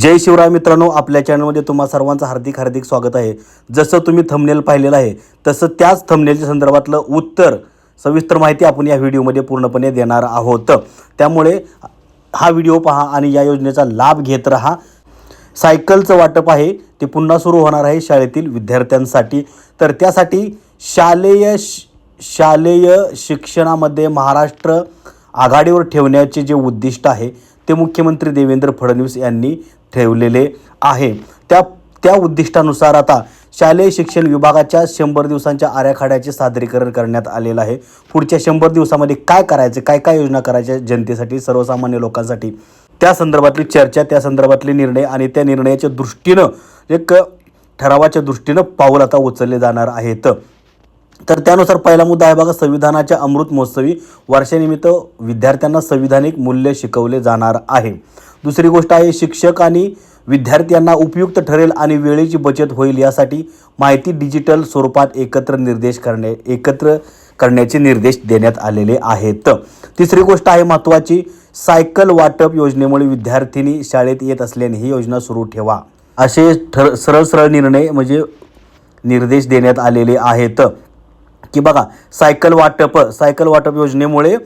जय शिवराय मित्रांनो आपल्या चॅनलमध्ये तुम्हा सर्वांचं हार्दिक हार्दिक स्वागत आहे. जसं तुम्ही थंबनेल पाहिलेलं आहे तसं त्याच थंबनेलच्या संदर्भातलं उत्तर सविस्तर माहिती आपण या व्हिडिओमध्ये पूर्णपणे देणार आहोत. त्यामुळे हा व्हिडिओ पहा आणि या योजनेचा लाभ घेत राहा. सायकलचं वाटप आहे ते पुन्हा सुरू होणार आहे शाळेतील विद्यार्थ्यांसाठी. तर त्यासाठी शालेय श- शालेय शिक्षणामध्ये महाराष्ट्र आघाडीवर ठेवण्याचे जे उद्दिष्ट आहे ते मुख्यमंत्री देवेंद्र फडणवीस यांनी ठेवलेले आहे. त्या त्या उद्दिष्टानुसार आता शालेय शिक्षण विभागाच्या शंभर दिवसांच्या आराखड्याचे सादरीकरण करण्यात आलेलं आहे. पुढच्या शंभर दिवसामध्ये काय करायचं काय काय योजना करायच्या जनतेसाठी सर्वसामान्य लोकांसाठी? त्या संदर्भातली चर्चा त्या संदर्भातले निर्णय आणि त्या निर्णयाच्या दृष्टीनं एक ठरावाच्या दृष्टीनं पाऊल आता उचलले जाणार आहेत. तर त्यानुसार पहिला मुद्दा आहे बघा संविधानाच्या अमृत महोत्सवी वर्षानिमित्त विद्यार्थ्यांना संविधानिक मूल्य शिकवले जाणार आहे. दुसरी गोष्ट आहे शिक्षक आणि विद्यार्थ्यांना उपयुक्त ठरेल आणि वेळेची बचत होईल यासाठी माहिती डिजिटल स्वरूपात एकत्र निर्देश करणे एकत्र करण्याचे निर्देश देण्यात आलेले आहेत. तिसरी गोष्ट आहे महत्त्वाची सायकल वाटप योजनेमुळे विद्यार्थिनी शाळेत येत असल्याने ही योजना सुरू ठेवा. असे ठर सरळ सरळ निर्णय म्हणजे निर्देश देण्यात आलेले आहेत. की बघा सायकल वाटप सायकल वाटप योजनेमुळे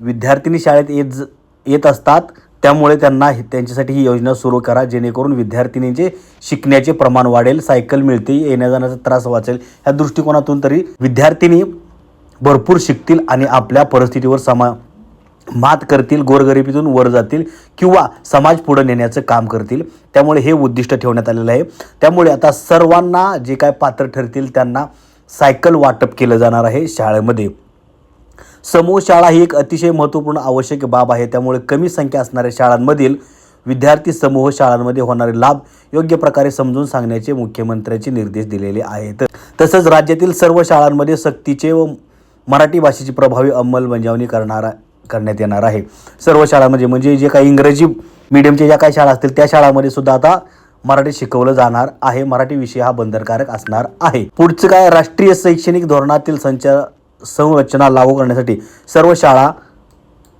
विद्यार्थिनी शाळेत येत ज- येत असतात. त्यामुळे त्यांना हे- त्यांच्यासाठी ही योजना सुरू करा जेणेकरून विद्यार्थिनींचे शिकण्याचे प्रमाण वाढेल सायकल मिळते येण्या जाण्याचा त्रास वाचेल. ह्या दृष्टिकोनातून तरी विद्यार्थिनी भरपूर शिकतील आणि आपल्या परिस्थितीवर समा मात करतील गोरगरिबीतून वर जातील किंवा समाज पुढे नेण्याचं काम करतील. त्यामुळे हे उद्दिष्ट ठेवण्यात आलेलं आहे. त्यामुळे आता सर्वांना जे काय पात्र ठरतील त्यांना सायकल वाटप केलं जाणार आहे शाळेमध्ये. समूह शाळा ही एक अतिशय महत्त्वपूर्ण आवश्यक बाब आहे. त्यामुळे कमी संख्या असणाऱ्या शाळांमधील विद्यार्थी समूह शाळांमध्ये होणारे लाभ योग्य प्रकारे समजून सांगण्याचे मुख्यमंत्र्यांचे निर्देश दिलेले आहेत. तसंच राज्यातील सर्व शाळांमध्ये सक्तीचे व मराठी भाषेची प्रभावी अंमलबजावणी करणारा करण्यात येणार आहे. सर्व शाळांमध्ये म्हणजे जे काही इंग्रजी मीडियमच्या ज्या काही शाळा असतील त्या शाळांमध्ये सुद्धा आता मराठी शिकवलं जाणार आहे. मराठी विषय हा बंधनकारक असणार आहे. पुढचं काय? राष्ट्रीय शैक्षणिक धोरणातील संचार संरचना लागू करण्यासाठी सर्व शाळा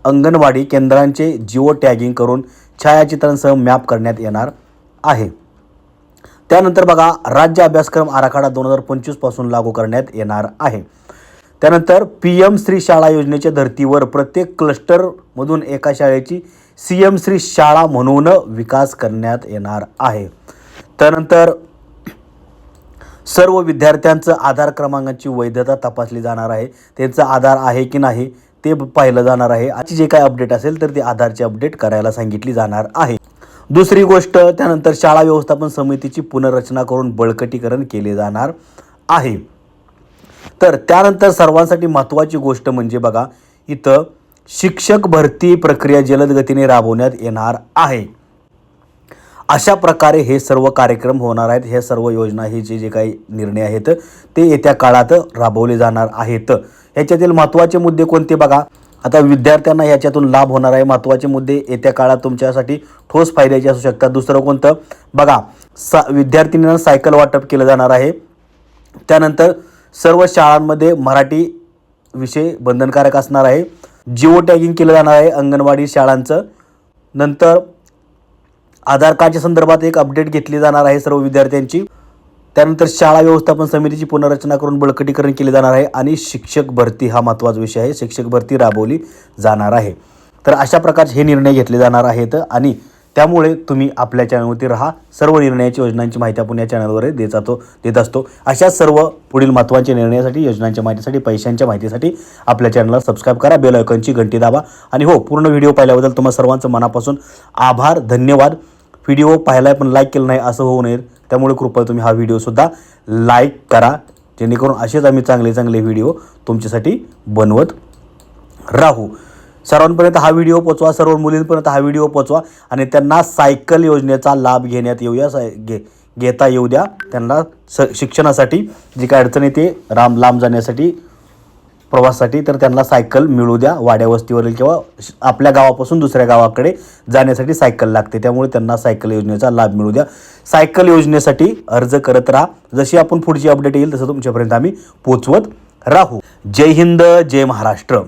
अंगणवाडी केंद्रांचे जिओ टॅगिंग करून छायाचित्रांसह मॅप करण्यात येणार आहे. त्यानंतर बघा राज्य अभ्यासक्रम आराखडा दोन हजार पंचवीसपासून लागू करण्यात येणार आहे. त्यानंतर पी एम श्री शाळा योजनेच्या धर्तीवर प्रत्येक क्लस्टरमधून एका शाळेची सी एम श्री शाळा म्हणून विकास करण्यात येणार आहे. त्यानंतर सर्व विद्यार्थ्यांचं आधार क्रमांकाची वैधता तपासली जाणार आहे. त्यांचं आधार आहे की नाही ते पाहिलं जाणार आहे. आजची जे काय अपडेट असेल तर ते आधारचे अपडेट करायला सांगितली जाणार आहे. दुसरी गोष्ट त्यानंतर शाळा व्यवस्थापन समितीची पुनर्रचना करून बळकटीकरण केले जाणार आहे. तर त्यानंतर सर्वांसाठी महत्त्वाची गोष्ट म्हणजे बघा इथं शिक्षक भरती प्रक्रिया जलद गतीने राबवण्यात येणार आहे. अशा प्रकारे हे सर्व कार्यक्रम होणार आहेत. हे सर्व योजना हे जे जे काही निर्णय आहेत ते येत्या काळात राबवले जाणार आहेत. ह्याच्यातील महत्त्वाचे मुद्दे कोणते बघा? आता विद्यार्थ्यांना याच्यातून लाभ होणार आहे. महत्त्वाचे मुद्दे येत्या काळात तुमच्यासाठी ठोस फायद्याचे असू शकतात. दुसरं कोणतं? बघा सा विद्यार्थिनींना सायकल वाटप केलं जाणार आहे. त्यानंतर सर्व शाळांमध्ये मराठी विषय बंधनकारक असणार आहे. जिओ टॅगिंग केलं जाणार आहे अंगणवाडी शाळांचं. नंतर आधार कार्डच्या संदर्भात एक अपडेट घेतली जाणार आहे सर्व विद्यार्थ्यांची. त्यानंतर शाळा व्यवस्थापन समितीची पुनर्रचना करून बळकटीकरण केले जाणार आहे आणि शिक्षक भरती हा महत्त्वाचा विषय आहे. शिक्षक भरती राबवली जाणार आहे. तर अशा प्रकारचे हे निर्णय घेतले जाणार आहेत आणि त्यामुळे तुम्ही आपल्या चॅनलवरती राहा. सर्व निर्णयाची योजनांची माहिती आपण या चॅनलवर देत जातो देत असतो. अशा सर्व पुढील महत्त्वाच्या निर्णयासाठी योजनांच्या माहितीसाठी पैशांच्या माहितीसाठी आपल्या चॅनलला सबस्क्राईब करा. बेल आयकॉनची घंटी दाबा. आणि हो पूर्ण व्हिडिओ पाहिल्याबद्दल तुम्हा सर्वांचं मनापासून आभार धन्यवाद. व्हिडिओ पाहिलाय पण लाईक केलं नाही असं होऊ नये. त्यामुळे कृपया तुम्ही हा व्हिडिओसुद्धा लाईक करा. जेणेकरून असेच आम्ही चांगले चांगले व्हिडिओ तुमच्यासाठी बनवत राहू. सर्वांपर्यंत हा व्हिडिओ पोचवा सर्व मुलींपर्यंत हा व्हिडिओ पोचवा आणि त्यांना सायकल योजनेचा लाभ घेण्यात येऊया साय घे घेता येऊ द्या त्यांना स शिक्षणासाठी जी काय अडचण येते राम लांब जाण्यासाठी प्रवासासाठी तर त्यांना सायकल मिळू द्या वाड्या वस्तीवरील किंवा आपल्या गावापासून दुसऱ्या गावाकडे जाण्यासाठी सायकल लागते. त्यामुळे त्यांना सायकल योजनेचा लाभ मिळू द्या सायकल योजनेसाठी अर्ज करत राहा. जशी आपण पुढची अपडेट येईल तसं तुमच्यापर्यंत आम्ही पोचवत राहू. जय हिंद जय महाराष्ट्र.